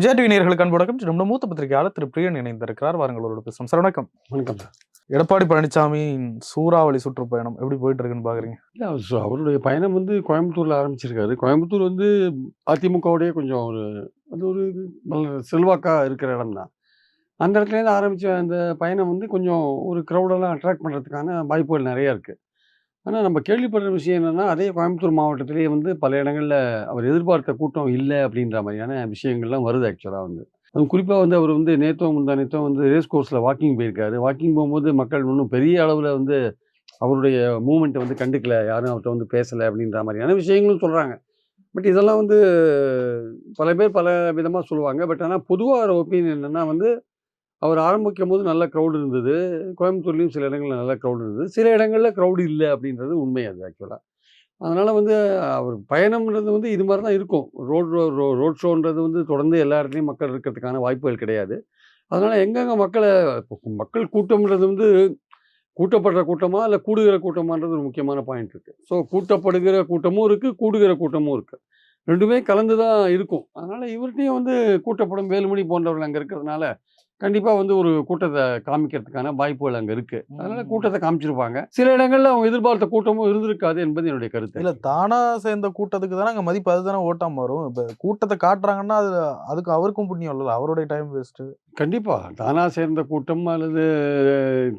விஜய் நேர்களுக்கு அன்பு வணக்கம். நம்ம மூத்த பத்திரிகையாளர் திரு பிரியன் இணைந்திருக்கிறார். வாருங்களோட பேசுவோம். சார் வணக்கம். வணக்கம் எடப்பாடி பழனிசாமியின் சூறாவளி சுற்றுப்பயணம் எப்படி போயிட்டு இருக்குன்னு பாக்குறீங்க? இல்லை அவருடைய பயணம் வந்து கோயம்புத்தூரில் ஆரம்பிச்சிருக்காரு. கோயம்புத்தூர் வந்து அதிமுகவுடைய கொஞ்சம் ஒரு அது ஒரு நல்ல செல்வாக்காக இருக்கிற இடம் தான். அந்த இடத்துலேருந்து ஆரம்பித்த அந்த பயணம் வந்து கொஞ்சம் ஒரு க்ரௌடெல்லாம் அட்ராக்ட் பண்ணுறதுக்கான வாய்ப்புகள் நிறையா இருக்குது ஆனால் நம்ம கேள்விப்படுற விஷயம் என்னென்னா அதே கோயம்புத்தூர் மாவட்டத்திலேயே வந்து பல இடங்களில் அவர் எதிர்பார்த்த கூட்டம் இல்லை அப்படின்ற மாதிரியான விஷயங்கள்லாம் வருது ஆக்சுவலாக வந்து. அது குறிப்பாக வந்து அவர் வந்து நேத்தோ முந்தா நேத்தோ வந்து ரேஸ் கோர்ஸில் வாக்கிங் போயிருக்காரு. வாக்கிங் போகும்போது மக்கள் இன்னும் பெரிய அளவில் வந்து அவருடைய மூமெண்ட்டை வந்து கண்டுக்கல. யாரும் அவர்கிட்ட வந்து பேசலை அப்படின்ற மாதிரியான விஷயங்களும் சொல்கிறாங்க பட் இதெல்லாம் வந்து பல பேர் பல விதமாக சொல்லுவாங்க. பட் ஆனால் பொதுவாக ஒப்பீனியன் என்னென்னா வந்து அவர் ஆரம்பிக்கும் போது நல்ல க்ரௌடு இருந்தது. கோயம்புத்தூர்லேயும் சில இடங்களில் நல்ல க்ரௌடு இருந்தது. சில இடங்களில் க்ரௌடு இல்லை அப்படின்றது உண்மை அது ஆக்சுவலாக அதனால் வந்து அவர் பயணம்ன்றது வந்து இது மாதிரி தான் இருக்கும் ரோட் ரோ ரோட் ஷோன்றது வந்து தொடர்ந்து எல்லா இடத்துலையும் மக்கள் இருக்கிறதுக்கான வாய்ப்புகள் கிடையாது. அதனால் எங்கெங்கே மக்களை மக்கள் கூட்டம்ன்றது வந்து கூட்டப்படுற கூட்டமாக இல்லை கூடுகிற கூட்டமான்றது ஒரு முக்கியமான பாயிண்ட் இருக்குது ஸோ கூட்டப்படுகிற கூட்டமும் இருக்குது கூடுகிற கூட்டமும் இருக்குது ரெண்டுமே கலந்து தான் இருக்கும். அதனால் இவர்கிட்டையும் வந்து கூட்டப்படும் வேலுமணி போன்றவர்கள் அங்கே இருக்கிறதுனால கண்டிப்பாக வந்து ஒரு கூட்டத்தை காமிக்கிறதுக்கான வாய்ப்புகள் அங்கே இருக்குது அதனால் கூட்டத்தை காமிச்சிருப்பாங்க. சில இடங்களில் அவங்க எதிர்பார்த்த கூட்டமும் இருந்திருக்காது என்பது என்னுடைய கருத்து. இல்ல தானா சேர்ந்த கூட்டத்துக்கு தானே அங்க மதிப்பு அதுதானே ஓட்டாம வரும். இப்ப கூட்டத்தை காட்டுறாங்கன்னா அது அதுக்கு அவருக்கும் புண்ணியம் இல்ல அவருடைய டைம் வேஸ்ட் கண்டிப்பாக தானா சேர்ந்த கூட்டம் அல்லது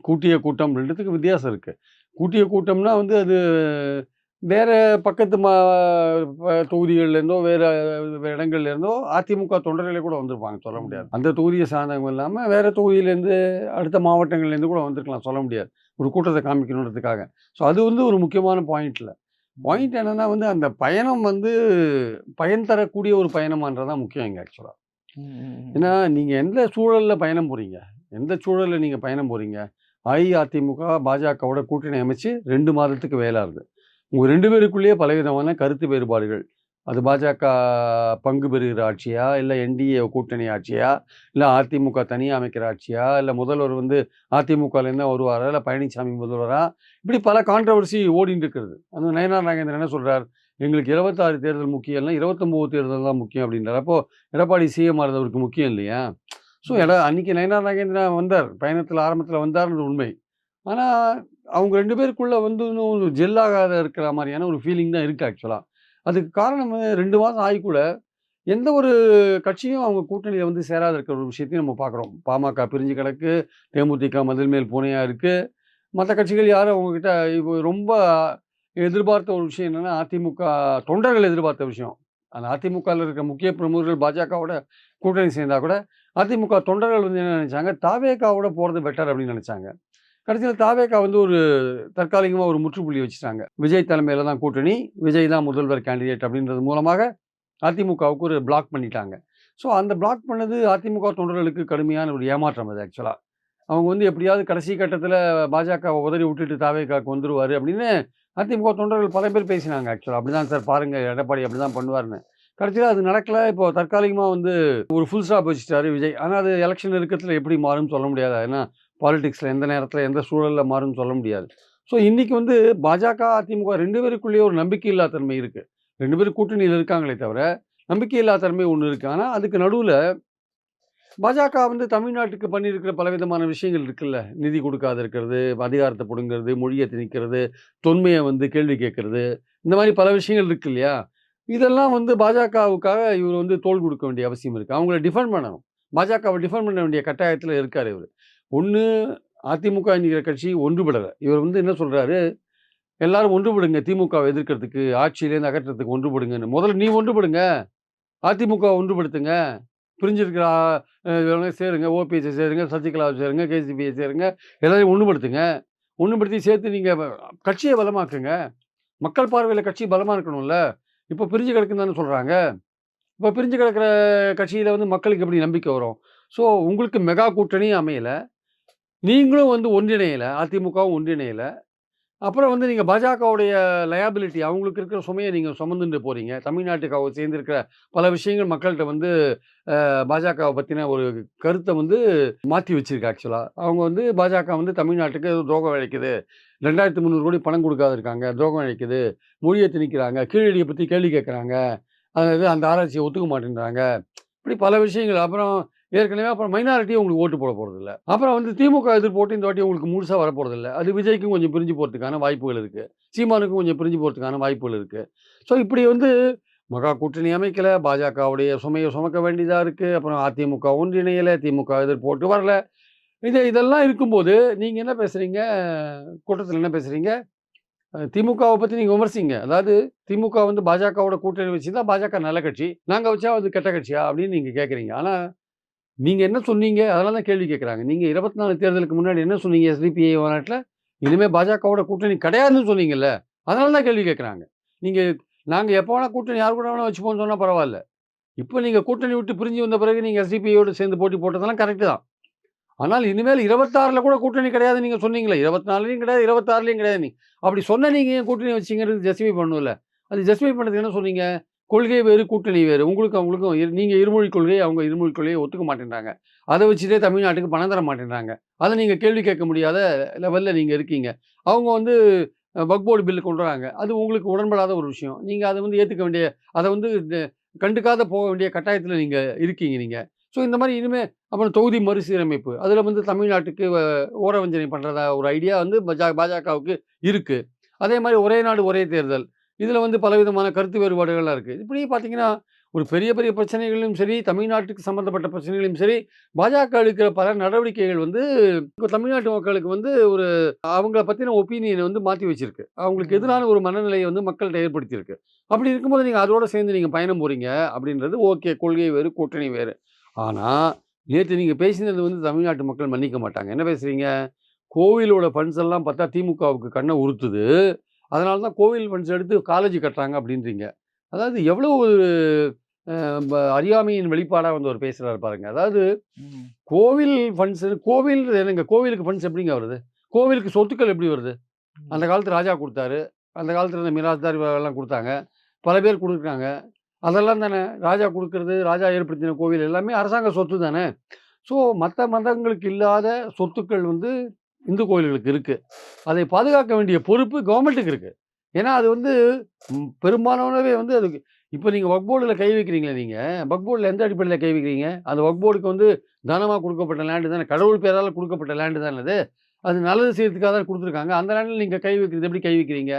கூட்டிய கூட்டம் ரெண்டுத்துக்கு வித்தியாசம் இருக்குது கூட்டிய கூட்டம்னா வந்து அது வேற பக்கத்து மா தொகுதிகள்லேருந்தோ வேற வேற இடங்கள்ல இருந்தோ அதிமுக தொண்டர்களே கூட வந்திருப்பாங்க சொல்ல முடியாது. அந்த தொகுதியை சார்ந்தவங்க இல்லாமல் வேற தொகுதியிலேருந்து அடுத்த மாவட்டங்கள்லேருந்து கூட வந்திருக்கலாம் சொல்ல முடியாது. ஒரு கூட்டத்தை காமிக்கணுன்றதுக்காக. ஸோ அது வந்து ஒரு முக்கியமான பாயிண்ட்ல பாயிண்ட் என்னன்னா வந்து அந்த பயணம் வந்து பயன் தரக்கூடிய ஒரு பயணமான்றதான் முக்கியம் இங்கே ஆக்சுவலாக ஏன்னா நீங்கள் எந்த சூழலில் பயணம் போகிறீங்க எந்த சூழலில் நீங்கள் பயணம் போகிறீங்க அஇஅதிமுக பாஜகவோட கூட்டணி அமைச்சு ரெண்டு மாதத்துக்கு வேலாகுது உங்கள் ரெண்டு பேருக்குள்ளேயே பலவிதமான கருத்து வேறுபாடுகள். அது பாஜக பங்கு பெறுகிற ஆட்சியா? இல்லை என்டிஏ கூட்டணி ஆட்சியா? இல்லை அதிமுக தனியாக அமைக்கிற ஆட்சியா? இல்லை முதல்வர் வந்து அதிமுகலேருந்து வருவாரா? இல்லை பழனிசாமி முதல்வரா? இப்படி பல கான்ட்ரவர்சி ஓடிட்டு இருக்கிறது. அந்த நயனார் நாகேந்திரன் என்ன சொல்கிறார் எங்களுக்கு இருபத்தாறு தேர்தல் முக்கியம் இல்லை இருபத்தொம்போது தேர்தல் தான் முக்கியம் அப்படின்றார். அப்போ எடப்பாடி சிஎம் அவருக்கு முக்கியம் இல்லையா? ஸோ எட அன்னைக்கு நயனார் நாகேந்திரன் வந்தார். பயணத்தில் ஆரம்பத்தில் வந்தார்ன்றது உண்மை. ஆனால் அவங்க ரெண்டு பேருக்குள்ளே வந்து இன்னும் ஜெல்லாகாத இருக்கிற மாதிரியான ஒரு ஃபீலிங் தான் இருக்குது ஆக்சுவலாக அதுக்கு காரணம் ரெண்டு மாதம் ஆகி கூட எந்த ஒரு கட்சியும் அவங்க கூட்டணியில் வந்து சேராத இருக்கிற ஒரு விஷயத்தையும் நம்ம பார்க்குறோம். பாமக பிரிஞ்சு கிடக்கு தேமுதிக மதில் மேல் பூனையாக இருக்குது மற்ற கட்சிகள் யாரும் அவங்கக்கிட்ட இப்போ ரொம்ப எதிர்பார்த்த ஒரு விஷயம் என்னென்னா அதிமுக தொண்டர்கள் எதிர்பார்த்த விஷயம். அந்த அதிமுகவில் இருக்கிற முக்கிய பிரமுகர்கள் பாஜகவோட கூட்டணி சேர்ந்தால் கூட அதிமுக தொண்டர்கள் வந்து என்ன நினச்சாங்க தாவேகாவோட போகிறது பெட்டர் அப்படின்னு நினச்சாங்க. கடைசியில் தாவேக்கா வந்து ஒரு தற்காலிகமாக ஒரு முற்றுப்புள்ளி வச்சுட்டாங்க. விஜய் தலைமையில் தான் கூட்டணி விஜய் தான் முதல்வர் கேண்டிடேட் அப்படின்றது மூலமாக அதிமுகவுக்கு ஒரு பிளாக் பண்ணிட்டாங்க. ஸோ அந்த பிளாக் பண்ணது அதிமுக தொண்டர்களுக்கு கடுமையான ஒரு ஏமாற்றம் அது ஆக்சுவலாக அவங்க வந்து எப்படியாவது கடைசி கட்டத்தில் பாஜக உதறி விட்டுட்டு தாவேகாவுக்கு வந்துடுவார் அப்படின்னு அதிமுக தொண்டர்கள் பல பேர் பேசினாங்க ஆக்சுவலாக அப்படி தான் சார் பாருங்கள் எடப்பாடி அப்படி தான் பண்ணுவார்னு கடைசியில் அது நடக்கல. இப்போ தற்காலிகமாக வந்து ஒரு ஃபுல் ஸ்டாப் வச்சுட்டாரு விஜய். ஆனால் அது எலெக்ஷன் இருக்கத்தில் எப்படி மாறும்னு சொல்ல முடியாது. ஏன்னா பாலிடிக்ஸில் எந்த நேரத்தில் எந்த சூழலில் மாறும்னு சொல்ல முடியாது. ஸோ இன்றைக்கி வந்து பாஜக அதிமுக ரெண்டு பேருக்குள்ளேயே ஒரு நம்பிக்கை இல்லா தன்மை இருக்குது ரெண்டு பேரும் கூட்டணியில் இருக்காங்களே தவிர நம்பிக்கை இல்லா தன்மை ஒன்று இருக்குது ஆனால் அதுக்கு நடுவில் பாஜக வந்து தமிழ்நாட்டுக்கு பண்ணியிருக்கிற பலவிதமான விஷயங்கள் இருக்குல்ல. நிதி கொடுக்காத இருக்கிறது அதிகாரத்தை பிடுங்கிறது மொழியை திணிக்கிறது தொன்மையை வந்து கேள்வி கேட்கறது இந்த மாதிரி பல விஷயங்கள் இருக்கு இல்லையா? இதெல்லாம் வந்து பாஜகவுக்காக இவர் வந்து தோல் கொடுக்க வேண்டிய அவசியம் இருக்குது அவங்கள டிஃபெண்ட் பண்ணணும். பாஜகவை டிஃபெண்ட் பண்ண வேண்டிய கட்டாயத்தில் இருக்கார் இவர். ஒன்று அதிமுக என்கிற கட்சி ஒன்றுபடலை. இவர் வந்து என்ன சொல்கிறாரு எல்லாரும் ஒன்றுபடுங்க. திமுகவை எதிர்க்கிறதுக்கு ஆட்சியிலேருந்து அகற்றத்துக்கு ஒன்றுபடுங்கன்னு. முதல்ல நீ ஒன்றுபடுங்க. அதிமுக ஒன்றுபடுத்துங்க. பிரிஞ்சிருக்கிற சேருங்க. ஓபிஎஸ்ஐ சேருங்க. சசிகலாவை சேருங்க. கேசிபிஐ சேருங்க. எல்லாரையும் ஒன்றுபடுத்துங்க. ஒன்றுபடுத்தி சேர்த்து நீங்கள் கட்சியை பலமாக்குங்க மக்கள் பார்வையில் கட்சி பலமாக இருக்கணும்ல. இப்போ பிரிஞ்சு கிடக்குன்னு சொல்கிறாங்க இப்போ பிரிஞ்சு கிடக்கிற கட்சியில் வந்து மக்களுக்கு எப்படி நம்பிக்கை வரும்? ஸோ உங்களுக்கு மெகா கூட்டணி அமையலை. நீங்களும் வந்து ஒன்றிணையலை அதிமுகவும் ஒன்றிணையலை. அப்புறம் வந்து நீங்கள் பாஜகவுடைய லயபிலிட்டி அவங்களுக்கு இருக்கிற சுமையை நீங்கள் சுமந்துட்டு போகிறீங்க தமிழ்நாட்டுக்காக சேர்ந்திருக்கிற பல விஷயங்கள் மக்கள்கிட்ட வந்து பாஜகவை பற்றின ஒரு கருத்தை வந்து மாற்றி வச்சுருக்கு ஆக்சுவலாக அவங்க வந்து பாஜக வந்து தமிழ்நாட்டுக்கு துரோகம் இழைக்குது ரெண்டாயிரத்தி முந்நூறு கோடி பணம் கொடுக்காது இருக்காங்க துரோகம் இழைக்குது மொழியை திணிக்கிறாங்க. கீழடியை பற்றி கேள்வி கேட்குறாங்க. அதாவது அந்த ஆராய்ச்சியை ஒத்துக்க மாட்டேன்றாங்க. இப்படி பல விஷயங்கள். அப்புறம் ஏற்கனவே அப்புறம் மைனாரிட்டி உங்களுக்கு ஓட்டு போட போகிறது இல்லை அப்புறம் வந்து திமுக எதிர் போட்டு இந்த வாட்டி உங்களுக்கு முழுசாக முழுசா இல்லை அது விஜய்க்கும் கொஞ்சம் பிரிஞ்சு போகிறதுக்கான வாய்ப்புகள் இருக்குது சீமானுக்கும் கொஞ்சம் பிரிஞ்சு போகிறதுக்கான வாய்ப்புகள் இருக்குது ஸோ இப்படி வந்து மகா கூட்டணி அமைக்கலை. பாஜகவுடைய சுமையை சுமக்க வேண்டியதாக இருக்குது அப்புறம் அதிமுக ஒன்றிணையலை. திமுக எதிர் போட்டு வரல. இது இதெல்லாம் இருக்கும்போது, நீங்கள் என்ன பேசுகிறீங்க கூட்டத்தில் என்ன பேசுகிறீங்க திமுகவை பற்றி நீங்கள் விமர்சிங்க. அதாவது திமுக வந்து பாஜகவோட கூட்டணி வச்சு தான் பாஜக நல்ல கட்சி. நாங்கள் வச்சா அது கெட்ட கட்சியா? அப்படின்னு நீங்கள் கேட்குறீங்க ஆனால் நீங்கள் என்ன சொன்னீங்க? அதெல்லாம் தான் கேள்வி கேட்குறாங்க. நீங்கள் இருபத்தி நாலு தேர்தலுக்கு முன்னாடி என்ன சொன்னீங்க? எஸ்டிபிஐ மாநாட்டில் இனிமேல் பாஜகவோட கூட்டணி கிடையாதுன்னு சொன்னீங்கல்ல. அதனால தான் கேள்வி கேட்குறாங்க. நீங்கள் நாங்கள் எப்போ வேணால் கூட்டணி யார் கூட வேணால் வச்சுப்போன்னு சொன்னால் பரவாயில்ல இப்போ நீங்கள் கூட்டணி விட்டு பிரிஞ்சு வந்த பிறகு நீங்கள் எஸ்டிபிஐயோடு சேர்ந்து போட்டி போட்டதெல்லாம் கரெக்டு தான். ஆனால் இனிமேல் 26ல கூட கூட்டணி கிடையாது நீங்கள் சொன்னீங்களே. 24லயும் கிடையாது, 26லயும் கிடையாது நீ அப்படி சொன்ன நீங்கள் ஏன் கூட்டணி வச்சீங்கன்றது ஜஸ்டிஃபை பண்ணணும்ல. அது ஜஸ்டிஃபை பண்ணுறதுக்கு என்ன சொன்னீங்க? கொள்கை வேறு, கூட்டணி வேறு. உங்களுக்கும் அவங்களுக்கும் இரு இருமொழி கொள்கை, அவங்க இருமொழி கொள்கையை ஒத்துக்க மாட்டேன்றாங்க. அதை வச்சுட்டே தமிழ்நாட்டுக்கு பணம் தர மாட்டேன்றாங்க. அதை நீங்கள் கேள்வி கேட்க முடியாத லெவலில் நீங்கள் இருக்கீங்க. அவங்க வந்து பக்போர்டு பில்லு போர்டு கொண்டு வராங்க. அது உங்களுக்கு உடன்படாத ஒரு விஷயம். நீங்கள் அதை வந்து ஏற்றுக்க வேண்டிய அதை வந்து கண்டுக்காத போக வேண்டிய கட்டாயத்தில் நீங்கள் இருக்கீங்க நீங்கள் ஸோ இந்த மாதிரி இனிமேல் அப்புறம் தொகுதி மறுசீரமைப்பு. அதில் வந்து தமிழ்நாட்டுக்கு ஓரவஞ்சனை பண்ணுறதா ஒரு ஐடியா வந்து பஜா பாஜகவுக்கு இருக்குது அதே மாதிரி ஒரே நாடு ஒரே தேர்தல். இதில வந்து பலவிதமான கருத்து வேறுபாடுகள்லாம் இருக்கு. இப்படி பார்த்தீங்கன்னா, ஒரு பெரிய பெரிய பிரச்சனைகளிலும் சரி, தமிழ்நாட்டுக்கு சம்மந்தப்பட்ட பிரச்சனைகளிலும் சரி, பாஜக எடுக்கிற பல நடவடிக்கைகள் வந்து இப்ப தமிழ்நாட்டு மக்களுக்கு வந்து ஒரு அவங்கள பத்தின ஒப்பீனியன வந்து மாத்தி வச்சிருக்கு. அவங்களுக்கு. எதிரான ஒரு மனநிலைய வந்து மக்கள்ட்ட ஏற்படுத்தியிருக்கு. அப்படி இருக்கும்போது நீங்க அதோட சேர்ந்து நீங்க பயணம் போறீங்க அப்படின்றது ஓகே. கொள்கை வேறு, கூட்டணி வேறு. ஆனா, நேத்து நீங்க பேசினது வந்து தமிழ்நாட்டு மக்கள் மன்னிக்க மாட்டாங்க. என்ன பேசுறீங்க? கோவிலோட ஃபண்ட்ஸ் எல்லாம் பார்த்தா திமுகவுக்கு கண்ண உறுத்துது. அதனால தான் கோவில் ஃபண்ட்ஸ் எடுத்து காலேஜ் கட்டுறாங்க அப்படின்றீங்க. அதாவது எவ்வளவு ஒரு அறியாமையின் வெளிப்பாடா வந்து அவர் பேசுறாரு பாருங்க. அதாவது. கோவில் ஃபண்ட்ஸ் கோவில் என்னங்க கோவிலுக்கு ஃபண்ட்ஸ் எப்படிங்க வருது? கோவிலுக்கு சொத்துக்கள் எப்படி வருது? அந்த ம். காலத்துல ராஜா குடுத்தாரு. அந்த காலத்துல இந்த மிராஸ்தார் எல்லாம் குடுத்தாங்க. பல பேர் குடுக்குறாங்க. அதெல்லாம் தானே ராஜா குடுக்குறது, ராஜா ஏற்படுத்தின கோவில் எல்லாமே அரசாங்க சொத்து தானே. ஸோ மத்த மதங்களுக்கு இல்லாத சொத்துக்கள் வந்து இந்து கோயில்களுக்கு இருக்குது அதை பாதுகாக்க வேண்டிய பொறுப்பு கவர்மெண்ட்டுக்கு இருக்குது ஏன்னா அது வந்து பெரும்பாலானவே வந்து அதுக்கு இப்போ நீங்கள் ஒர்க் போர்டில் கை வைக்கிறீங்களே நீங்கள் ஒர்க் போர்டில் எந்த அடிப்படையில் கை வைக்கிறீங்க? அந்த ஒர்க் போர்டுக்கு வந்து தனமாக கொடுக்கப்பட்ட லேண்டு தானே. கடவுள் பேரால் கொடுக்கப்பட்ட லேண்டு தானே அது. அது நல்லது செய்யறதுக்காக தான் கொடுத்துருக்காங்க அந்த லேண்டில் நீங்கள் கை வைக்கிறது எப்படி கை வைக்கிறீங்க?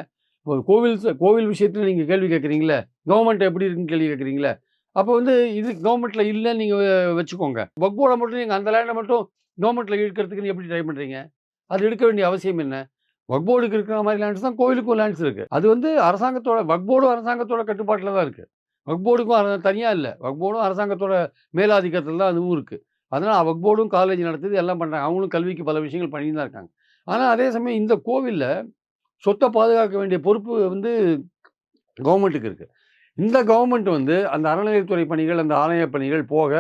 இப்போ கோவில் கோவில் விஷயத்துல நீங்கள் கேள்வி கேட்குறீங்களே கவர்மெண்ட் எப்படி இருக்குன்னு கேள்வி கேட்குறீங்களே அப்போ வந்து இது கவர்மெண்ட்டில் இல்லைன்னு நீங்கள் வச்சுக்கோங்க. ஒர்க் போர்டை மட்டும் நீங்கள் அந்த லேண்டை மட்டும் கவர்மெண்ட்டில் இழுக்கிறதுக்கு எப்படி ட்ரை பண்ணுறீங்க அது எடுக்க வேண்டிய அவசியம் என்ன? வக்போர்டுக்கு இருக்கிற மாதிரி லேண்ட்ஸ் தான் கோவிலுக்கும் லேண்ட்ஸ் இருக்குது அது வந்து அரசாங்கத்தோட வக்போர்டும் அரசாங்கத்தோட கட்டுப்பாட்டில் தான் இருக்குது வக்போர்டுக்கும் தனியாக இல்லை. வக்போர்டும் அரசாங்கத்தோட மேலாதிக்கத்தில் தான் அதுவும் இருக்குது அதனால் வக்போர்டும் காலேஜ் நடத்துது, எல்லாம் பண்ணுறாங்க அவங்களும் கல்விக்கு பல விஷயங்கள் பண்ணிட்டு தான் இருக்காங்க. ஆனால் அதே சமயம் இந்த கோவில்ல சொத்தை பாதுகாக்க வேண்டிய பொறுப்பு வந்து கவர்மெண்ட்டுக்கு இருக்குது இந்த கவர்மெண்ட் வந்து அந்த அறநிலையத்துறை பணிகள், அந்த ஆலய பணிகள் போக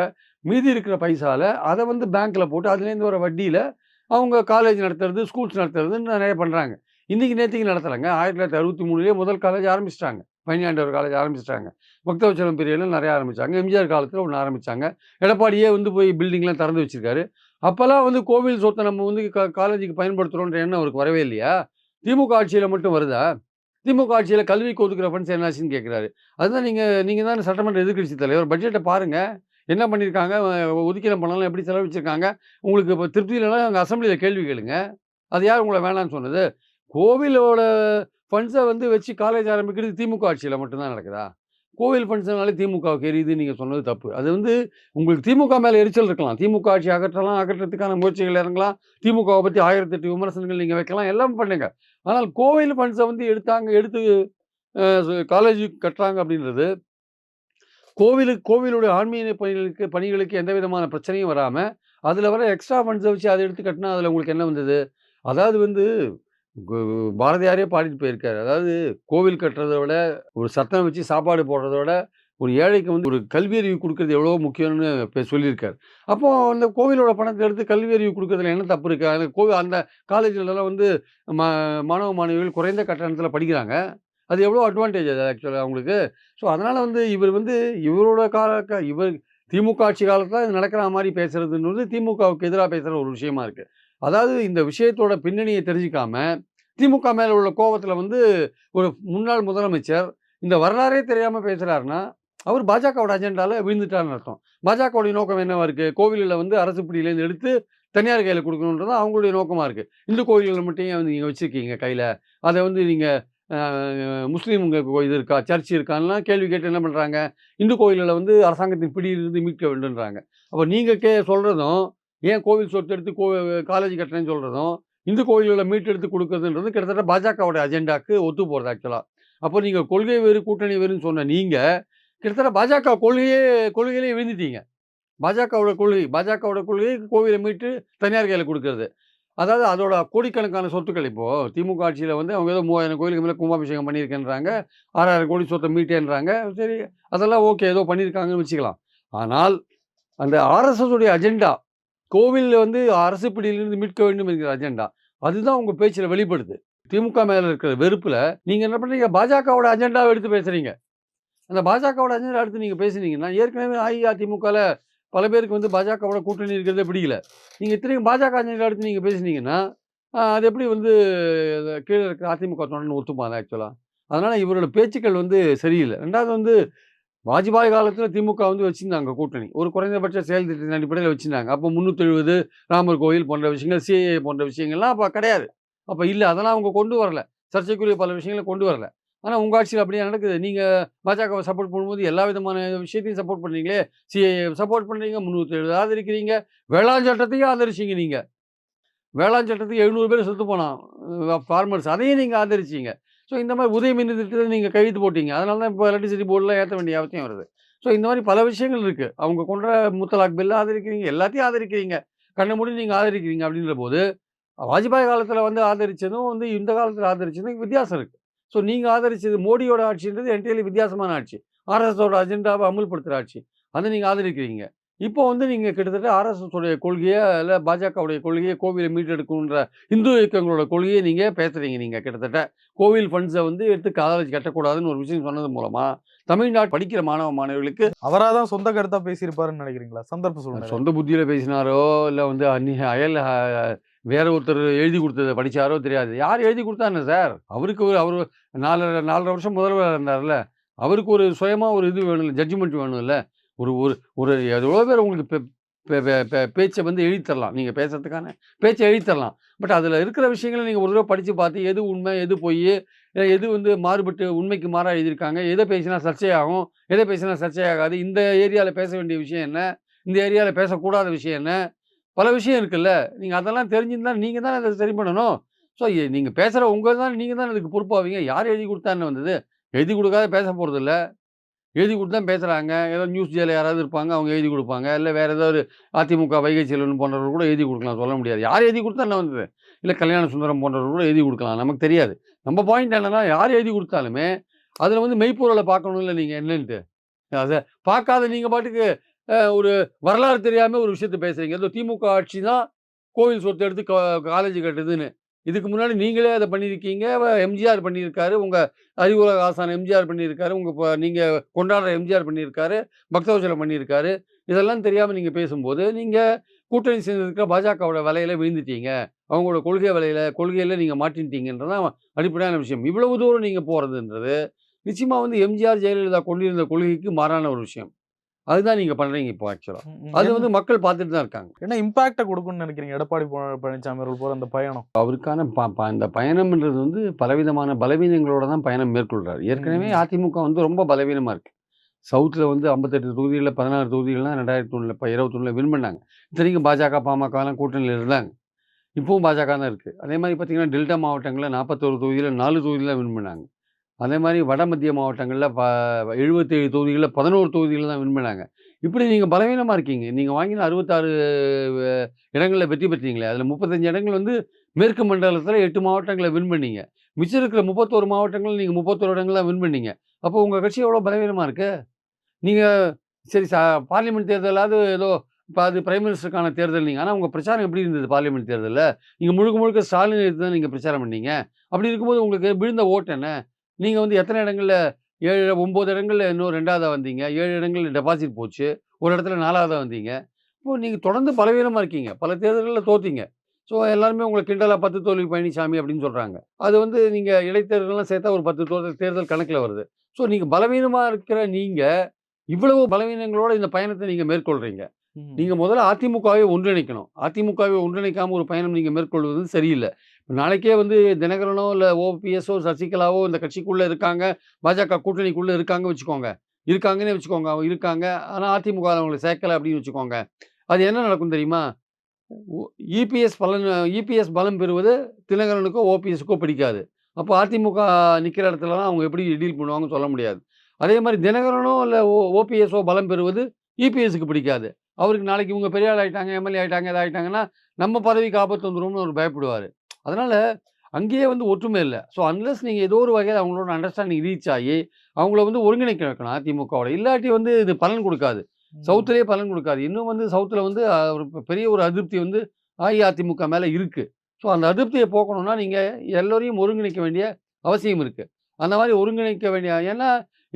மீதி இருக்கிற பைசால அதை வந்து பேங்க்கில் போட்டு அதுலேருந்து வர வட்டியில் அவங்க காலேஜ் நடத்துறது, ஸ்கூல்ஸ் நடத்துறதுன்னு நேற்றுக்கு பண்றாங்க. இன்னைக்கு நேத்தைக்கு நடத்தலங்க. 1963லயே முதல் காலேஜ் ஆரம்பிச்சிட்டாங்க பனியாண்டவர் காலேஜ் ஆரம்பிச்சிட்டாங்க பக்தவச்சலம் பீரியட்ல நிறையா ஆரம்பிச்சாங்க. எம்ஜிஆர் காலத்தில் ஒன்று ஆரம்பிச்சாங்க. எடப்பாடியே வந்து போய் பில்டிங்லாம் திறந்து வச்சுருக்காரு அப்போல்லாம் வந்து கோவில் சொத்தை நம்ம வந்து க காலேஜுக்கு பயன்படுத்துகிறோன்ற எண்ணம் அவருக்கு வரவே இல்லையா? திமுக ஆட்சியில் மட்டும் வருதா? திமுக ஆட்சியில் கல்விக்கு ஒதுக்குற ஃபண்ட்ஸ் என்னாச்சுன்னு கேட்குறாரு அதுதான் நீங்கள் நீங்கள் தானே சட்டமன்ற எதிர்கட்சி தலைவர். பட்ஜெட்டை பாருங்கள் என்ன பண்ணியிருக்காங்க? அ ஒதுக்கின பணம்லாம் எப்படி செலவிச்சிருக்காங்க உங்களுக்கு இப்போ திருப்தி இல்லன்னா அங்க அசெம்பிளில கேள்வி கேளுங்க. அது யார் உங்களை வேணான்னு சொன்னது? கோவிலோட ஃபண்ட்ஸை வந்து வச்சு காலேஜ் ஆரம்பிக்கிறது திமுக ஆட்சியில் மட்டும்தான் நடக்குதா? கோவில் ஃபண்ட்ஸ்னாலே திமுகவுக்கு எரியுது நீங்கள் சொன்னது தப்பு. அது வந்து உங்களுக்கு திமுக மேலே எரிச்சல் இருக்கலாம். திமுக ஆட்சி அகற்றலாம், அகற்றத்துக்கான முயற்சிகள் இறங்கலாம். திமுகவை பற்றி ஆயிரத்தி எட்டு விமர்சனங்கள் நீங்கள் வைக்கலாம். எல்லாம் பண்ணுங்க. ஆனால் கோவில் ஃபண்ட்ஸை வந்து எடுத்தாங்க எடுத்து காலேஜுக்கு கட்டுறாங்க அப்படின்றது கோவிலுக்கு கோவிலுடைய ஆன்மீக பணிகளுக்கு பணிகளுக்கு எந்த விதமான பிரச்சனையும் வராமல் அதில் வர எக்ஸ்ட்ரா ஃபண்ட்ஸை வச்சு அதை எடுத்து கட்டினா அதில் உங்களுக்கு என்ன வந்தது? அதாவது வந்து பாரதியாரே பாடிட்டு போயிருக்காரு. அதாவது கோவில் கட்டுறத விட, ஒரு சத்தம் வச்சு சாப்பாடு போடுறத விட, ஒரு ஏழைக்கு வந்து ஒரு கல்வியறிவு கொடுக்கறது எவ்வளோ முக்கியம்னு பே சொல்லியிருக்காரு. அப்போ அந்த கோவிலோட பணத்தை எடுத்து கல்வி அறிவு கொடுக்கறதுல என்ன தப்பு இருக்கு? அந்த கோவில் அந்த காலேஜ்லலாம் வந்து ம மாணவ, மாணவிகள் குறைந்த கட்டணத்தில் படிக்கிறாங்க. அது எவ்வளோ அட்வான்டேஜ் அது ஆக்சுவலாக அவங்களுக்கு. ஸோ அதனால் வந்து இவர் வந்து இவரோட கால இவர் திமுக ஆட்சி காலத்தில் இது நடக்கிற மாதிரி பேசுகிறதுன்றது திமுகவுக்கு எதிராக பேசுகிற ஒரு விஷயமா இருக்குது அதாவது இந்த விஷயத்தோட பின்னணியை தெரிஞ்சுக்காம, திமுக மேலே உள்ள கோபத்தில் வந்து ஒரு முன்னாள் முதலமைச்சர் இந்த வரலாறே தெரியாமல் பேசுகிறாருன்னா அவர் பாஜகவோட அஜெண்டாவில் விழுந்துட்டாருன்னு அர்த்தம். பாஜகவுடைய நோக்கம் என்னவா இருக்குது கோவிலில் வந்து அரசு பிடியிலேருந்து எடுத்து தனியார் கையில் கொடுக்கணுன்றது அவங்களுடைய நோக்கமாக இருக்குது இந்து கோயில்களை மட்டும் வந்து நீங்கள் வச்சுருக்கீங்க கையில்? அதை வந்து நீங்கள் முஸ்லீமுங்க கோ- இது இருக்கா சர்ச் இருக்கான்னா கேள்வி கேட்டு என்ன பண்ணுறாங்க இந்து கோயிலில் வந்து அரசாங்கத்தின் பிடியிலிருந்து மீட்க வேண்டுன்றாங்க அப்போ நீங்கள் கே சொல்கிறதும் ஏன் கோவில் சொத்து எடுத்து கோ காலேஜ் கட்டுறேன்னு சொல்கிறதும் இந்து கோயில்களை மீட்டெடுத்து கொடுக்குறதுன்றது கிட்டத்தட்ட பாஜகவோட அஜெண்டாக்கு ஒத்து போகிறது ஆக்சுவலாக அப்போ நீங்கள் கொள்கை வேறு கூட்டணி வேறுன்னு சொன்ன நீங்கள் கிட்டத்தட்ட பாஜக கொள்கையே கொள்கையிலே விழுந்துட்டீங்க. பாஜகவோட கொள்கை பாஜகவோட கொள்கை கோவிலை மீட்டு தனியார் கையில் கொடுக்கறது. அதாவது அதோட கோடிக்கணக்கான சொத்துக்கள் இப்போது திமுக ஆட்சியில் வந்து அவங்க ஏதோ மூவாயிரம் கோயிலுக்கு மேலே கும்பாபிஷேகம் பண்ணியிருக்கேன்றாங்க. ஆறாயிரம் கோடி சொத்தை மீட்டேன்றாங்க. சரி அதெல்லாம் ஓகே ஏதோ பண்ணியிருக்காங்கன்னு வச்சுக்கலாம். ஆனால் அந்த ஆர்எஸ்எஸ் உடைய அஜெண்டா கோவிலில் வந்து அரசு பிடியிலிருந்து மீட்க வேண்டும் என்கிற அஜெண்டா அதுதான் உங்கள் பேச்சில் வெளிப்படுது. திமுக மேலே இருக்கிற வெறுப்பில் நீங்கள் என்ன பண்ணுறீங்க பாஜகவோட அஜெண்டாவை எடுத்து பேசுகிறீங்க அந்த பாஜகவோட அஜெண்டா எடுத்து நீங்கள் பேசுனீங்கன்னா ஏற்கனவே அஇஅதிமுகவில் பல பேருக்கு வந்து பாஜகவோட கூட்டணி இருக்கிறதே பிடிக்கல. நீங்கள் இத்தனைக்கும் பாஜக அஞ்சலி எடுத்து நீங்கள் பேசுனீங்கன்னா அது எப்படி வந்து கீழே இருக்கிற அதிமுக தொண்டன் ஒத்துப்பாங்க ஆக்சுவலாக அதனால் இவரோட பேச்சுக்கள் வந்து சரியில்லை. ரெண்டாவது வந்து வாஜ்பாய் காலத்தில் திமுக வந்து வச்சுருந்தாங்க கூட்டணி. ஒரு குறைந்தபட்ச செயல் திட்டத்தின் அடிப்படையில் வச்சுருந்தாங்க. அப்போ முந்நூற்றி எழுபது ராமர் கோயில் போன்ற விஷயங்கள் சிஏஏ போன்ற விஷயங்கள்லாம் அப்போ கிடையாது. அப்போ இல்லை அதெல்லாம் அவங்க கொண்டு வரல. சர்ச்சைக்குரிய பல விஷயங்களை கொண்டு வரல. ஆனால் உங்கள் ஆட்சியில் அப்படியே நடக்குது. நீங்கள் பாஜகவை சப்போர்ட் பண்ணும்போது எல்லா விதமான விஷயத்தையும் சப்போர்ட் பண்ணுறீங்களே சிஏஏ சப்போர்ட் பண்ணுறீங்க முந்நூற்றி எழுபது ஆதரிக்கிறீங்க. வேளாண் சட்டத்தையும் ஆதரிச்சிங்க நீங்கள் வேளாண் சட்டத்துக்கு எழுநூறு பேர் செத்து போனான். ஃபார்மர்ஸ் அதையும் நீங்கள் ஆதரிச்சீங்க. ஸோ இந்த மாதிரி உதய மின் திட்டத்தை நீங்கள் கைவித்து போட்டீங்க. அதனால தான் இப்போ எலக்ட்ரிசிட்டி போர்டில் ஏற்ற வேண்டிய அவசியம் வருது. ஸோ இந்த மாதிரி பல விஷயங்கள் இருக்குது அவங்க கொண்ட முத்தலாக் பில்லை ஆதரிக்கிறீங்க எல்லாத்தையும் ஆதரிக்கிறீங்க. கண்ணை மூடி நீங்கள் ஆதரிக்கிறீங்க அப்படின்ற போது வாஜ்பாய் காலத்தில் வந்து ஆதரித்ததும் வந்து இந்த காலத்தில் ஆதரிச்சதும் வித்தியாசம் இருக்குது ஸோ நீங்கள் ஆதரிச்சது மோடியோட ஆட்சின்றது என்டையர்லி வித்தியாசமான ஆட்சி. ஆர்எஸ்எஸோட அஜெண்டாவை அமுல்படுத்துகிற ஆட்சி. அதை நீங்கள் ஆதரிக்கிறீங்க. இப்போ வந்து நீங்கள் கிட்டத்தட்ட ஆர்எஸ்எஸ் உடைய கொள்கையை இல்லை பாஜகவுடைய கொள்கையை கோவிலை மீட்டெடுக்கணுன்ற இந்து இயக்கங்களோட கொள்கையை நீங்கள் பேசுகிறீங்க நீங்கள் கிட்டத்தட்ட. கோவில் ஃபண்ட்ஸை வந்து எடுத்து காலேஜ் கட்டக்கூடாதுன்னு ஒரு விஷயம் சொன்னது மூலமாக தமிழ்நாடு படிக்கிற மாணவ மாணவர்களுக்கு அவராதான் தான் சொந்த கருத்தா பேசியிருப்பாருன்னு நினைக்கிறீங்களா? சந்தர்ப்ப சூழ்நிலை சொந்த புத்தியில் பேசினாரோ இல்லை வந்து அந்நி அயல் வேற ஒருத்தர் எழுதி கொடுத்ததை படித்தாரோ தெரியாது. யார் எழுதி கொடுத்தாங்க சார் அவருக்கு ஒரு அவர் நாலு நாலரை வருஷம் முதல்வர் இருந்தார்ல அவருக்கு ஒரு சுயமாக ஒரு இது வேணும்ல ஜட்ஜ்மெண்ட் வேணும்ல. ஒரு ஒரு ஒரு எவ்வளோ பேர் உங்களுக்கு பேச்சை வந்து எழுதித்தரலாம் நீங்கள் பேசுறதுக்கான பேச்சை எழுதி தரலாம். பட் அதில் இருக்கிற விஷயங்களை நீங்கள் ஒரு தடவை படித்து பார்த்து எது உண்மை எது பொய் எது வந்து மாறுபட்டு உண்மைக்கு மாறாக எழுதியிருக்காங்க எதை பேசினா சர்ச்சையாகும் எதை பேசினா சர்ச்சையாகாது இந்த ஏரியாவில் பேச வேண்டிய விஷயம் என்ன இந்த ஏரியாவில் பேசக்கூடாத விஷயம் என்ன பல விஷயம் இருக்குல்ல. நீங்கள் அதெல்லாம் தெரிஞ்சிருந்தா நீங்கள் தான் அதை சரி பண்ணணும். ஸோ நீங்கள் பேசுகிற உங்கள் தான் நீங்கள் தான் அதுக்கு பொறுப்பாவீங்க. யார் எழுதி கொடுத்தான்னு வந்தது? எழுதி கொடுக்காத பேச போகிறதில்ல எழுதி கொடுத்து தான் பேசுகிறாங்க ஏதோ நியூஸ் ஜேல யாராவது இருப்பாங்க அவங்க எழுதி கொடுப்பாங்க. இல்லை வேறு ஏதாவது ஒரு அதிமுக வைகை செல்வன் போன்றவர்கள் கூட எழுதி கொடுக்கலாம் சொல்ல முடியாது. யார் எழுதி கொடுத்தா என்ன வந்தது? இல்லை கல்யாண சுந்தரம் போன்றவர்கள் கூட எழுதி கொடுக்கலாம் நமக்கு தெரியாது. நம்ம பாயிண்ட் என்னென்னா யார் எழுதி கொடுத்தாலுமே அதில் வந்து மெய்ப்பொருளை பார்க்கணும் இல்லை நீங்கள் என்னன்ட்டு. அதை பார்க்காத நீங்கள் பாட்டுக்கு ஒரு வரலாறு தெரியாமல் ஒரு விஷயத்த பேசுகிறீங்க ஏதோ திமுக ஆட்சி தான் கோவில் சொத்து எடுத்து காலேஜ் கட்டுதுன்னு இதுக்கு முன்னாடி நீங்களே அதை பண்ணியிருக்கீங்க. எம்ஜிஆர் பண்ணியிருக்காரு. உங்கள் அறிவுலக ஆசான் எம்ஜிஆர் பண்ணியிருக்காரு. உங்கள் இப்போ நீங்கள் கொண்டாடுற எம்ஜிஆர் பண்ணியிருக்காரு. பக்தவச்சலம் பண்ணியிருக்காரு. இதெல்லாம் தெரியாமல் நீங்கள் பேசும்போது நீங்கள் கூட்டணி சேர்ந்திருக்க பாஜகவோட விலையில விழுந்துட்டீங்க. அவங்களோட கொள்கை விலையில கொள்கையில் நீங்கள் மாட்டின்ட்டீங்கன்றதான் அடிப்படையான விஷயம். இவ்வளவு தூரம் நீங்கள் போகிறதுன்றது நிச்சயமாக வந்து எம்ஜிஆர் ஜெயலலிதா கொண்டிருந்த கொள்கைக்கு மாறான ஒரு விஷயம். அதுதான் நீங்கள் பண்ணுறீங்க இப்போ ஆக்சுவலாக. அது வந்து மக்கள் பார்த்துட்டு தான் இருக்காங்க. என்ன இம்பாக்ட கொடுக்கும்னு நினைக்கிறீங்க. எடப்பாடி பழ- பழனிசாமி அவர்கள் போற அந்த பயணம். அவருக்கான இந்த பயணம்ன்றது வந்து பலவிதமான பலவீனங்களோட தான் பயணம் மேற்கொள்கிறார் ஏற்கனவே. அதிமுக வந்து ரொம்ப பலவீனமாக இருக்குது சவுத்தில் வந்து ஐம்பத்தெட்டு தொகுதிகளில் பதினாறு தொகுதிகள்லாம் ரெண்டாயிரத்தி ஒன்றில் இப்போ இருபத்தொன்னில் வின் பண்ணாங்க. இத்தனைக்கும் பாஜக பாமகலாம் கூட்டணியில் இருந்தாங்க. இப்பவும் பாஜக தான் இருக்குது அதே மாதிரி பார்த்தீங்கன்னா டெல்டா மாவட்டங்களில் நாற்பத்தோரு தொகுதியில் நாலு தொகுதியில் வின் பண்ணாங்க. அதே மாதிரி வட மத்திய மாவட்டங்களில் ப எழுபத்தேழு தொகுதிகளில் பதினோரு தொகுதிகளில் தான் வின் பண்ணாங்க. இப்படி நீங்கள் பலவீனமாக இருக்கீங்க. நீங்கள் வாங்கின அறுபத்தாறு இடங்களில் வெற்றி பெற்றீங்களே அதில் முப்பத்தஞ்சு இடங்கள் வந்து மேற்கு மண்டலத்தில் எட்டு மாவட்டங்களை வின் பண்ணீங்க. மிச்சம் இருக்கிற முப்பத்தோரு மாவட்டங்களில் நீங்கள் முப்பத்தோரு இடங்கள்லாம் வின் பண்ணீங்க. அப்போ உங்கள் கட்சி எவ்வளோ பலவீனமாக இருக்கு? நீங்கள் சரி சா பார்லிமெண்ட் தேர்தலாவது ஏதோ இப்போ அது பிரைம் மினிஸ்டருக்கான தேர்தல் நீங்கள் ஆனால் உங்கள் பிரச்சாரம் எப்படி இருந்தது பார்லிமெண்ட் தேர்தலில்? நீங்கள் முழுக்க முழுக்க ஸ்டாலின் எடுத்து தான் நீங்கள் பிரச்சாரம் பண்ணீங்க. அப்படி இருக்கும்போது உங்களுக்கு விழுந்த ஓட்டு என்ன? நீங்கள் வந்து எத்தனை இடங்களில் ஏழு ஒம்பது இடங்களில் இன்னும் ரெண்டாவதாக வந்தீங்க? ஏழு இடங்களில் டெபாசிட் போச்சு. ஒரு இடத்துல நாலாவதாக வந்தீங்க. இப்போ நீங்கள் தொடர்ந்து பலவீனமாக இருக்கீங்க. பல தேர்தல்களில் தோத்தீங்க. ஸோ எல்லாருமே உங்களை கிண்டலா பத்து தோல்வி பழனிசாமி அப்படின்னு சொல்கிறாங்க அது வந்து நீங்கள் இடைத்தேர்தலாம் சேர்த்தா ஒரு பத்து தோல்வி தேர்தல் கணக்கில் வருது. ஸோ நீங்கள் பலவீனமாக இருக்கிற நீங்கள் இவ்வளவு பலவீனங்களோட இந்த பயணத்தை நீங்க மேற்கொள்றீங்க. ம். நீங்க முதல்ல அதிமுகவை ஒன்றிணைக்கணும். அதிமுகவை ஒன்றிணைக்காம ஒரு பயணம் நீங்க மேற்கொள்வது சரியில்லை. நாளைக்கே வந்து தினகரனோ இல்லை ஓபிஎஸ்ஓ சசிகலாவோ இந்த கட்சிக்குள்ளே இருக்காங்க. பாஜக கூட்டணிக்குள்ளே இருக்காங்க வச்சுக்கோங்க. இருக்காங்கன்னு வச்சுக்கோங்க. அவங்க இருக்காங்க. ஆனால் அதிமுக அவங்களை சேர்க்கலை அப்படின்னு வச்சுக்கோங்க. அது என்ன நடக்கும் தெரியுமா? இபிஎஸ் பலன் இபிஎஸ் பலம் பெறுவது தினகரனுக்கோ ஓபிஎஸ்க்கோ பிடிக்காது. அப்போ அதிமுக நிற்கிற இடத்துலலாம் அவங்க எப்படி டீல் பண்ணுவாங்கன்னு சொல்ல முடியாது. அதே மாதிரி தினகரனோ இல்லை ஓ ஓபிஎஸ்ஓ பலம் பெறுவது இபிஎஸ்க்கு பிடிக்காது. அவருக்கு நாளைக்கு இவங்க பெரிய ஆள் ஆகிட்டாங்க எம்எல்ஏ ஆகிட்டாங்க இதாகிட்டாங்கன்னா நம்ம பதவிக்கு ஆபத்து வந்துரும்னு அவர் பயப்படுவார். அதனால அங்கேயே வந்து ஒற்றுமை இல்லை. ஸோ அன்லஸ் நீங்கள் ஏதோ ஒரு வகையில் அவங்களோட அண்டர்ஸ்டாண்டிங் ரீச் ஆகி அவங்கள வந்து ஒருங்கிணைக்க வைக்கணும் அதிமுகவோட. இல்லாட்டி வந்து இது பலன் கொடுக்காது. சவுத்துலேயே பலன் கொடுக்காது. இன்னும் வந்து சவுத்தில் வந்து ஒரு பெரிய ஒரு அதிருப்தி வந்து அஇஅதிமுக மேலே இருக்குது ஸோ அந்த அதிருப்தியை போக்கணும்னா நீங்கள் எல்லோரையும் ஒருங்கிணைக்க வேண்டிய அவசியம் இருக்குது அந்த மாதிரி ஒருங்கிணைக்க வேண்டிய ஏன்னா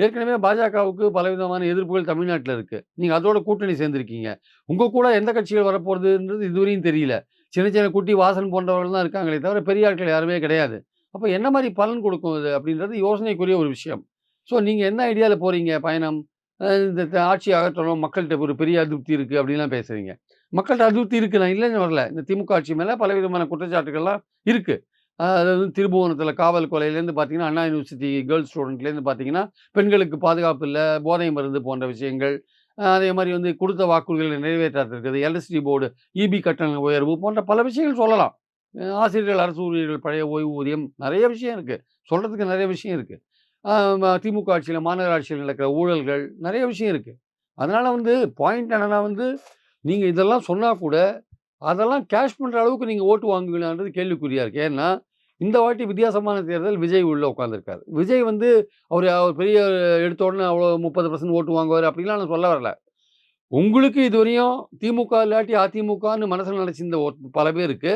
ஏற்கனவே பாஜகவுக்கு பலவிதமான எதிர்ப்புகள் தமிழ்நாட்டில் இருக்குது நீங்கள் அதோட கூட்டணி சேர்ந்துருக்கீங்க. உங்கள் கூட எந்த கட்சிகள் வரப்போகிறதுன்றது இதுவரையும் தெரியல. சின்ன சின்ன குட்டி வாசன் போன்றவர்கள் தான் இருக்காங்களே தவிர பெரிய ஆட்கள் யாருமே கிடையாது. அப்போ என்ன மாதிரி பலன் கொடுக்கும் இது அப்படின்றது யோசனைக்குரிய ஒரு விஷயம். ஸோ நீங்கள் என்ன ஐடியாவில் போகிறீங்க பயணம்? இந்த ஆட்சி அகற்றணும் மக்கள்கிட்ட ஒரு பெரிய அதிருப்தி இருக்குது அப்படின்லாம் பேசுகிறீங்க மக்கள்கிட்ட அதிருப்தி இருக்குது நான் இல்லைன்னு வரல. இந்த திமுக ஆட்சி மேலே பலவிதமான குற்றச்சாட்டுகள்லாம் இருக்குது அதாவது திருபுவனத்தில் காவல் கொலையிலேருந்து பார்த்தீங்கன்னா அண்ணா யூனிவர்சிட்டி கேர்ள்ஸ் ஸ்டூடெண்ட்லேருந்து பார்த்தீங்கன்னா பெண்களுக்கு பாதுகாப்பு இல்லை போதை மருந்து போன்ற விஷயங்கள் அதே மாதிரி வந்து கொடுத்த வாக்குறுதிகளை நிறைவேற்றாதிருக்கிறது எலக்ட்ரிசிட்டி போர்டு இபி கட்டண உயர்வு போன்ற பல விஷயங்கள் சொல்லலாம். ஆசிரியர்கள் அரசு ஊழியர்கள் பழைய ஓய்வூதியம் நிறைய விஷயம் இருக்குது சொல்கிறதுக்கு நிறைய விஷயம் இருக்குது திமுக ஆட்சியில் மாநகராட்சியில் நடக்கிற ஊழல்கள் நிறைய விஷயம் இருக்குது அதனால் வந்து பாயிண்ட் என்னென்னா வந்து நீங்கள் இதெல்லாம் சொன்னால் கூட அதெல்லாம் கேஷ் பண்ணுற அளவுக்கு நீங்கள் ஓட்டு வாங்குவீங்களான்றது கேள்விக்குறியாக இருக்குது ஏன்னா இந்த வாட்டி வித்தியாசமான தேர்தல் விஜய் உள்ளே உட்காந்துருக்காரு விஜய் வந்து அவர் அவர் பெரிய எடுத்தோடனே அவ்வளோ முப்பது பர்சன்ட் ஓட்டு வாங்குவார் அப்படிலாம் நான் சொல்ல வரல. உங்களுக்கு இதுவரையும் திமுக இல்லாட்டி அதிமுகன்னு மனசில் நினச்சிருந்த பல பேருக்கு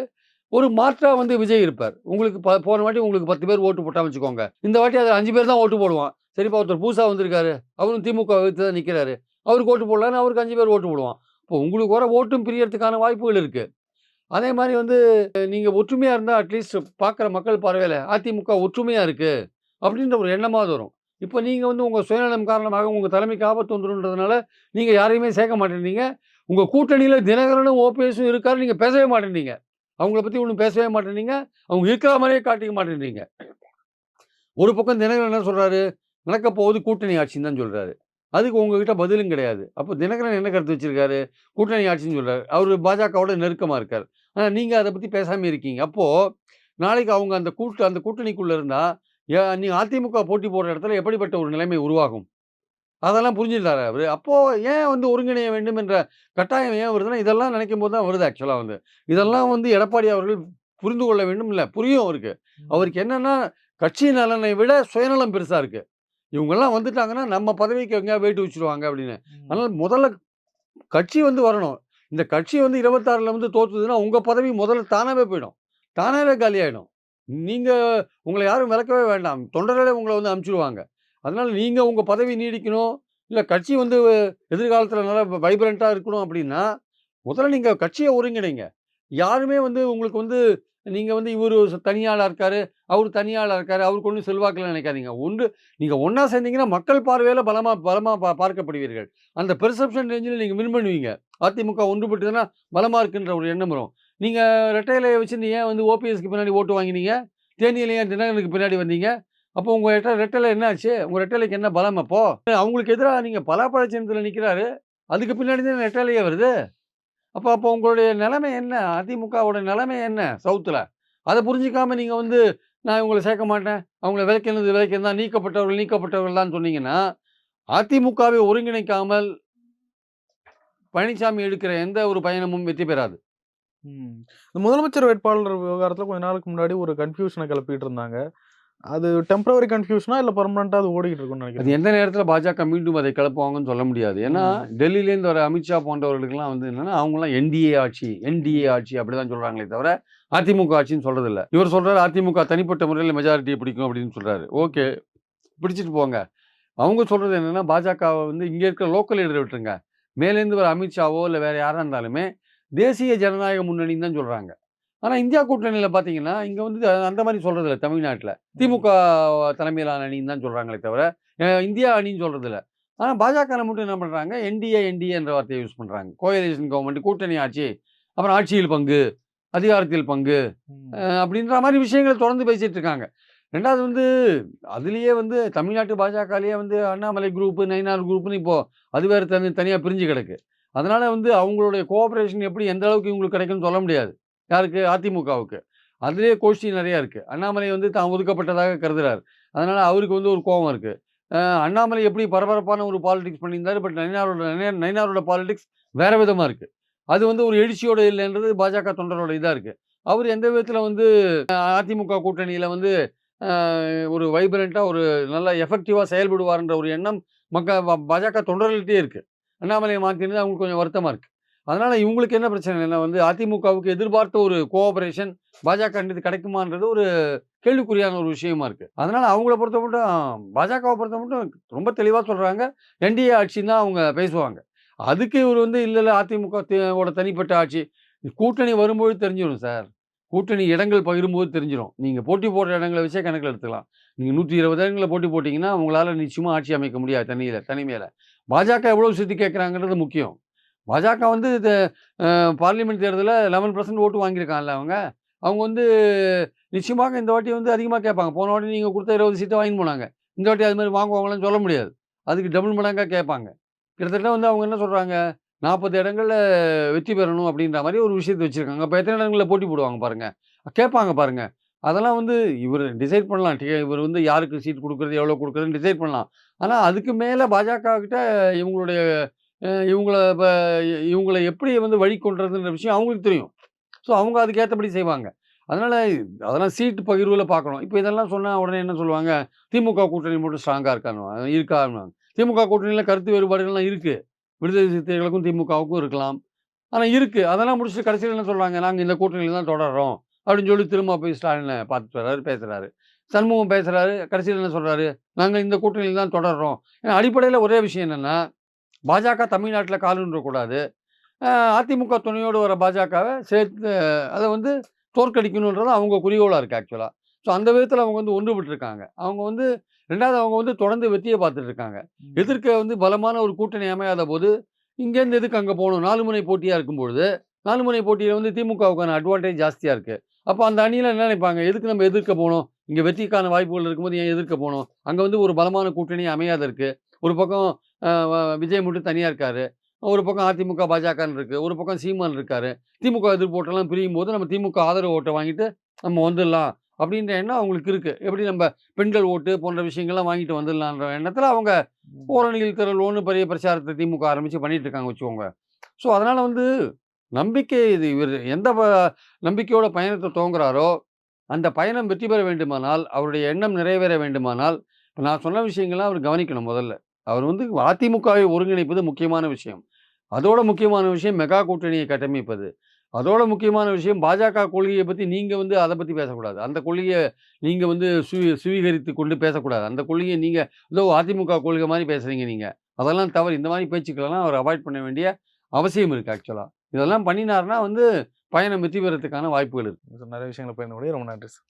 ஒரு மாற்றாக வந்து விஜய் இருப்பார். உங்களுக்கு ப போன வாட்டி உங்களுக்கு பத்து பேர் ஓட்டு போட்டால் வச்சுக்கோங்க. இந்த வாட்டி அதில் அஞ்சு பேர் தான் ஓட்டு போடுவான். சரிப்பா ஒருத்தர் புதுசாக வந்திருக்காரு. அவரும் திமுக வைத்து தான் நிற்கிறாரு அவருக்கு ஓட்டு போடலான்னு அவருக்கு அஞ்சு பேர் ஓட்டு போடுவான். இப்போ உங்களுக்கு வர ஓட்டும் பிரியறதுக்கான வாய்ப்புகள் இருக்குது அதே மாதிரி வந்து நீங்கள் ஒற்றுமையாக இருந்தால் அட்லீஸ்ட் பார்க்குற மக்கள் பார்வையில் அதிமுக ஒற்றுமையாக இருக்குது அப்படின்ற ஒரு எண்ணமாவது வரும். இப்போ நீங்கள் வந்து உங்கள் சுயநலம் காரணமாக உங்கள் தலைமைக்கு ஆபத்து வந்துருன்றதுனால நீங்கள் யாரையுமே சேர்க்க மாட்டேன்றீங்க. உங்கள் கூட்டணியில் தினகரனும் ஓபிஎஸும் இருக்காரு நீங்கள் பேசவே மாட்டேன்றீங்க. அவங்கள பற்றி ஒன்றும் பேசவே மாட்டேன்றீங்க. அவங்க இருக்கிற மாதிரியே காட்டிக்க மாட்டேன்றீங்க. ஒரு பக்கம் தினகரன் என்ன சொல்கிறாரு நடக்க போகுது கூட்டணி ஆட்சின்னு தான் சொல்கிறாரு அதுக்கு உங்ககிட்ட பதிலும் கிடையாது. அப்போ தினகரன் என்ன கருத்து வச்சிருக்காரு? கூட்டணி ஆட்சின்னு சொல்கிறாரு அவர் பாஜகவோட நெருக்கமாக இருக்கார். ஆனால் நீங்கள் அதை பற்றி பேசாமல் இருக்கீங்க. அப்போது நாளைக்கு அவங்க அந்த கூட்டு அந்த கூட்டணிக்குள்ளே இருந்தால் நீங்கள் அதிமுக போட்டி போடுற இடத்துல எப்படிப்பட்ட ஒரு நிலைமை உருவாகும்? அதெல்லாம் புரிஞ்சுட்டாரு அவர். அப்போது ஏன் வந்து ஒருங்கிணைய வேண்டும் என்ற கட்டாயம் ஏன் வருதுன்னா இதெல்லாம் நினைக்கும் போது தான் வருது ஆக்சுவலாக வந்து. இதெல்லாம் வந்து எடப்பாடி அவர்கள் புரிந்து கொள்ள வேண்டும் இல்லை. புரியும் அவருக்கு. அவருக்கு என்னன்னா கட்சி நலனை விட சுயநலம் பெருசாக இருக்குது இவங்கெல்லாம் வந்துட்டாங்கன்னா நம்ம பதவிக்கு எங்கேயா வெயிட் வச்சுருவாங்க அப்படின்னு. அதனால் முதல்ல கட்சி வந்து வரணும். இந்த கட்சி வந்து இருபத்தாறில் வந்து தோற்றுதுன்னா உங்கள் பதவி முதல்ல தானாகவே போயிடும். தானாகவே காலியாயிடும் நீங்கள் உங்களை யாரும் விளக்கவே வேண்டாம். தொண்டர்களே உங்களை வந்து அனுப்பிச்சிடுவாங்க அதனால் நீங்கள் உங்கள் பதவி நீடிக்கணும். இல்லை கட்சி வந்து எதிர்காலத்தில் நல்லா வைப்ரண்ட்டாக இருக்கணும் அப்படின்னா முதல்ல நீங்கள் கட்சியை ஒருங்கிணைங்க. யாருமே வந்து உங்களுக்கு வந்து நீங்கள் வந்து இவர் தனியாளாக இருக்கார் அவர் தனியாளாக இருக்கார் அவருக்கு ஒன்றும் செல்வாக்கில் நினைக்காதீங்க. ஒன்று நீங்கள் ஒன்றா சேர்ந்தீங்கன்னா மக்கள் பார்வையில் பலமாக பலமாக பா பார்க்கப்படுவீர்கள். அந்த பெர்செப்ஷன் ரேஞ்சில் நீங்கள் வின் பண்ணுவீங்க. அதிமுக ஒன்றுபட்டுதுன்னா பலமாக இருக்குன்ற ஒரு எண்ணம் வரும். நீங்கள் ரெட்டையிலையை வச்சு நீ ஏன் வந்து ஓபிஎஸ்க்கு பின்னாடி ஓட்டு வாங்கினீங்க? தேனியில் ஏன் தினகரனுக்கு பின்னாடி வந்தீங்க? அப்போ உங்கள் ரெட்டை ரெட்டையில என்ன ஆச்சு உங்கள் ரெட்டலைக்கு என்ன பலம் அப்போது அவங்களுக்கு எதிராக நீங்கள் பலாப்பழ சின்னத்தில் நிற்கிறாரு அதுக்கு பின்னாடி தான் ரெட்டையிலையே வருது? அப்போ அப்போ உங்களுடைய நிலைமை என்ன? அதிமுகவோட நிலைமை என்ன? சவுத்தில். அதை புரிஞ்சிக்காம நீங்கள் வந்து நான் இவங்களை சேர்க்க மாட்டேன். அவங்கள விளக்கினது விலைக்கிறது தான். நீக்கப்பட்டவர்கள் நீக்கப்பட்டவர்கள் தான் சொன்னீங்கன்னா அதிமுகவை ஒருங்கிணைக்காமல் பழனிசாமி எடுக்கிற எந்த ஒரு பயணமும் வெற்றி பெறாது. முதலமைச்சர் வேட்பாளர் விவகாரத்தில் கொஞ்ச நாளுக்கு முன்னாடி ஒரு கன்ஃபியூஷனை கிளப்பிட்டு இருந்தாங்க. அது டெம்பரவரி கன்ஃபியூஷனா இல்ல பெர்மனண்டா அது ஓடிக்கிட்டு இருக்கும்னு அது நினைக்கிறேன் எந்த நேரத்தில் பாஜக மீண்டும் அதை கிளப்புவாங்கன்னு சொல்ல முடியாது. ஏன்னா டெல்லியிலேருந்து வர அமித்ஷா போன்றவர்களுக்கெல்லாம் வந்து என்னன்னா அவங்களாம் என்டிஏ ஆட்சி என்டிஏ ஆட்சி அப்படிதான் சொல்றாங்களே தவிர அதிமுக ஆட்சின்னு சொல்றது இல்ல இவர் சொல்றாரு அதிமுக தனிப்பட்ட முறையில் மெஜாரிட்டியை பிடிக்கும் அப்படின்னு சொல்றாரு. ஓகே பிடிச்சிட்டு போங்க. அவங்க சொல்றது என்னன்னா பாஜகவை வந்து இங்கே இருக்கிற லோக்கல் லீடரை விட்டுருங்க. மேலேருந்து வர அமித்ஷாவோ இல்லை வேற யாரா இருந்தாலுமே தேசிய ஜனநாயக முன்னணின்னு தான் சொல்றாங்க. ஆனா இந்தியா கூட்டணியில் பார்த்தீங்கன்னா இங்க வந்து அந்த மாதிரி சொல்றது இல்லை தமிழ்நாட்டில் திமுக தலைமையிலான அணின்னு தான் சொல்றாங்களே தவிர இந்தியா அணின்னு சொல்றது இல்ல ஆனால் பாஜக மட்டும் என்ன பண்ணுறாங்க என்டிஏ என்டிஏ என்ற வார்த்தையை யூஸ் பண்ணுறாங்க கோயலேஷன் கவர்மெண்ட் கூட்டணி ஆட்சி அப்புறம் ஆட்சியில் பங்கு அதிகாரத்தில் பங்கு அப்படின்ற மாதிரி விஷயங்களை தொடர்ந்து பேசிட்டு இருக்காங்க. ரெண்டாவது வந்து அதுலேயே வந்து தமிழ்நாட்டு பாஜகலேயே வந்து அண்ணாமலை குரூப்பு நயினார் குரூப்னு இப்போ அது வேறு தனி தனியாக பிரிஞ்சு கிடக்கு. அதனால வந்து அவங்களுடைய கோஆப்ரேஷன் எப்படி எந்த அளவுக்கு இவங்களுக்கு கிடைக்கும்னு சொல்ல முடியாது. யாருக்கு? அதிமுகவுக்கு. அதுலேயே கோஷ்டி நிறையா இருக்குது அண்ணாமலை வந்து தான் ஒதுக்கப்பட்டதாக கருதுறாரு. அதனால் அவருக்கு வந்து ஒரு கோபம் இருக்குது அண்ணாமலை எப்படி பரபரப்பான ஒரு பாலிடிக்ஸ் பண்ணியிருந்தார் பட் நயினாரோட நயினாரோட பாலிடிக்ஸ் வேறு விதமாக இருக்குது அது வந்து ஒரு எழுச்சியோட இல்லைன்றது பாஜக தொண்டரோட இதாக இருக்குது அவர் எந்த விதத்தில் வந்து அதிமுக கூட்டணியில் வந்து ஒரு வைப்ரண்ட்டாக ஒரு நல்ல எஃபெக்டிவாக செயல்படுவார்ன்ற ஒரு எண்ணம் மக்க பாஜக தொண்டர்கள்ட்டே இருக்குது அண்ணாமலையை மாற்றினது அவங்களுக்கு கொஞ்சம் வருத்தமாக இருக்குது அதனால் இவங்களுக்கு என்ன பிரச்சனை என்ன வந்து அதிமுகவுக்கு எதிர்பார்த்த ஒரு கோஆபரேஷன் பாஜக இது கிடைக்குமான்றது ஒரு கேள்விக்குறியான ஒரு விஷயமா இருக்குது அதனால் அவங்கள பொறுத்த மட்டும் பாஜகவை பொறுத்த மட்டும் ரொம்ப தெளிவாக சொல்கிறாங்க என்டிஏ ஆட்சின்னு தான் அவங்க பேசுவாங்க. அதுக்கு இவர் வந்து இல்லை இல்லை அதிமுக தனிப்பட்ட ஆட்சி. கூட்டணி வரும்போது தெரிஞ்சிடும் சார். கூட்டணி இடங்கள் பகிரும்போது தெரிஞ்சிடும் நீங்கள் போட்டி போடுற இடங்களை வச்சே கணக்கில் எடுத்துக்கலாம். நீங்கள் நூற்றி இருபது இடங்களில் போட்டி போட்டிங்கன்னா உங்களால் நிச்சயமாக ஆட்சி அமைக்க முடியாது தனியில் தனிமையில் பாஜக எவ்வளோ சுற்றி கேட்குறாங்கிறது முக்கியம். பாஜக வந்து பார்லிமெண்ட் தேர்தலில் லெவன் பர்சன்ட் ஓட்டு வாங்கியிருக்காங்கல்ல அவங்க. அவங்க வந்து நிச்சயமாக இந்த வாட்டி வந்து அதிகமாக கேட்பாங்க. போன வாட்டி நீங்கள் கொடுத்த இருபது சீட்டை வாங்கி போனாங்க. இந்த வாட்டி அது மாதிரி வாங்குவாங்களான்னு சொல்ல முடியாது. அதுக்கு டபுள் மடங்காக கேட்பாங்க. கிட்டத்தட்ட வந்து அவங்க என்ன சொல்கிறாங்க நாற்பது இடங்களில் வெற்றி பெறணும் அப்படின்ற மாதிரி ஒரு விஷயத்தை வச்சுருக்காங்க. அப்போ எத்தனை இடங்களில் போட்டி போடுவாங்க பாருங்கள் கேட்பாங்க பாருங்கள் அதெல்லாம் வந்து இவர் டிசைட் பண்ணலாம். இவர் வந்து யாருக்கு சீட் கொடுக்குறது எவ்வளோ கொடுக்குறதுன்னு டிசைட் பண்ணலாம். ஆனால் அதுக்கு மேலே பாஜக கிட்ட இவங்களுடைய இவங்கள இப்போ இவங்களை எப்படி வந்து வழி கொண்டுறதுன்ற விஷயம் அவங்களுக்கு தெரியும். ஸோ அவங்க அதுக்கேற்றபடி செய்வாங்க. அதனால் அதெல்லாம் சீட்டு பகிர்வில் பார்க்கணும் இப்போ இதெல்லாம் சொன்னால் உடனே என்ன சொல்லுவாங்க? திமுக கூட்டணி மட்டும் ஸ்ட்ராங்காக இருக்கான்னு இருக்கா திமுக கூட்டணியில் கருத்து வேறுபாடுகள்லாம் இருக்குது விடுதலை சிறுத்தைகளுக்கும் திமுகவுக்கும் இருக்கலாம். ஆனால் இருக்குது அதெல்லாம் முடிச்சுட்டு கடைசியில் என்ன சொல்கிறாங்க நாங்கள் இந்த கூட்டணியில் தான் தொடர்றோம் அப்படின்னு சொல்லி திரும்ப போய் ஸ்டாலினை பார்த்துட்டு வர்றாரு பேசுகிறாரு சண்முகம் பேசுகிறாரு கடைசியில் என்ன சொல்கிறாரு நாங்கள் இந்த கூட்டணியில் தான் தொடர்றோம். ஏன்னா அடிப்படையில் ஒரே விஷயம் என்னென்னா பாஜக தமிழ்நாட்டில் காலுன்றக்கூடாது அதிமுக துணையோடு வர பாஜகவை சேர்த்து அதை வந்து தோற்கடிக்கணுன்றது அவங்க குறிக்கோளாக இருக்குது ஆக்சுவலாக ஸோ அந்த விதத்தில் அவங்க வந்து ஒன்றுபட்டு இருக்காங்க அவங்க வந்து ரெண்டாவது அவங்க வந்து தொடர்ந்து வெற்றியை பார்த்துட்டு இருக்காங்க எதிர்க்க வந்து பலமான ஒரு கூட்டணி அமையாத போது இங்கேருந்து எதுக்கு அங்கே போகணும்? நாலு முனை போட்டியாக இருக்கும்பொழுது நாலு முனை போட்டியில் வந்து திமுகவுக்கான அட்வான்டேஜ் ஜாஸ்தியாக இருக்குது அப்போ அந்த அணியில் என்ன நினைப்பாங்க? எதுக்கு நம்ம எதிர்க்க போகணும்? இங்கே வெற்றிக்கான வாய்ப்புகள் இருக்கும்போது ஏன் எதிர்க்க போகணும்? அங்கே வந்து ஒரு பலமான கூட்டணி அமையாத இருக்குது ஒரு பக்கம் விஜய் மட்டும் தனியாக இருக்காரு. ஒரு பக்கம் அதிமுக பாஜகன்னு இருக்குது ஒரு பக்கம் சீமான் இருக்காரு. திமுக எதிர்ப்பு ஓட்டெல்லாம் பிரியும் போது நம்ம திமுக ஆதரவு ஓட்டை வாங்கிட்டு நம்ம வந்துடலாம். அப்படின்ற எண்ணம் அவங்களுக்கு இருக்குது எப்படி நம்ம பெண்கள் ஓட்டு போன்ற விஷயங்கள்லாம் வாங்கிட்டு வந்துடலான்ற எண்ணத்தில் அவங்க ஓரணியில் திரள்வோன்னு பெரிய பிரச்சாரத்தை திமுக ஆரம்பித்து பண்ணிட்டு இருக்காங்க வச்சுக்கோங்க. ஸோ அதனால் வந்து நம்பிக்கை இது இவர் எந்த நம்பிக்கையோட பயணத்தை துவங்குறாரோ அந்த பயணம் வெற்றி பெற வேண்டுமானால் அவருடைய எண்ணம் நிறைவேற வேண்டுமானால் நான் சொன்ன விஷயங்கள்லாம் அவர் கவனிக்கணும் முதல்ல. அவர் வந்து அதிமுகவை ஒருங்கிணைப்பது முக்கியமான விஷயம். அதோட முக்கியமான விஷயம் மெகா கூட்டணியை கட்டமைப்பது. அதோட முக்கியமான விஷயம் பாஜக கொள்கையை பற்றி நீங்கள் வந்து அதை பற்றி பேசக்கூடாது. அந்த கொள்கையை நீங்கள் வந்து சு சுவீகரித்து கொண்டு பேசக்கூடாது. அந்த கொள்கையை நீங்கள் ஏதோ அதிமுக கொள்கை மாதிரி பேசுகிறீங்க நீங்கள் அதெல்லாம் தவறு. இந்த மாதிரி பேச்சுக்களெல்லாம் அவர் அவாய்ட் பண்ண வேண்டிய அவசியம் இருக்குது ஆக்சுவலாக இதெல்லாம் பண்ணினாருன்னா வந்து பயணம் வெற்றி பெறத்துக்கான வாய்ப்புகள் இருக்குது நிறைய விஷயங்களை பயந்து ரொம்ப நன்றி சார்.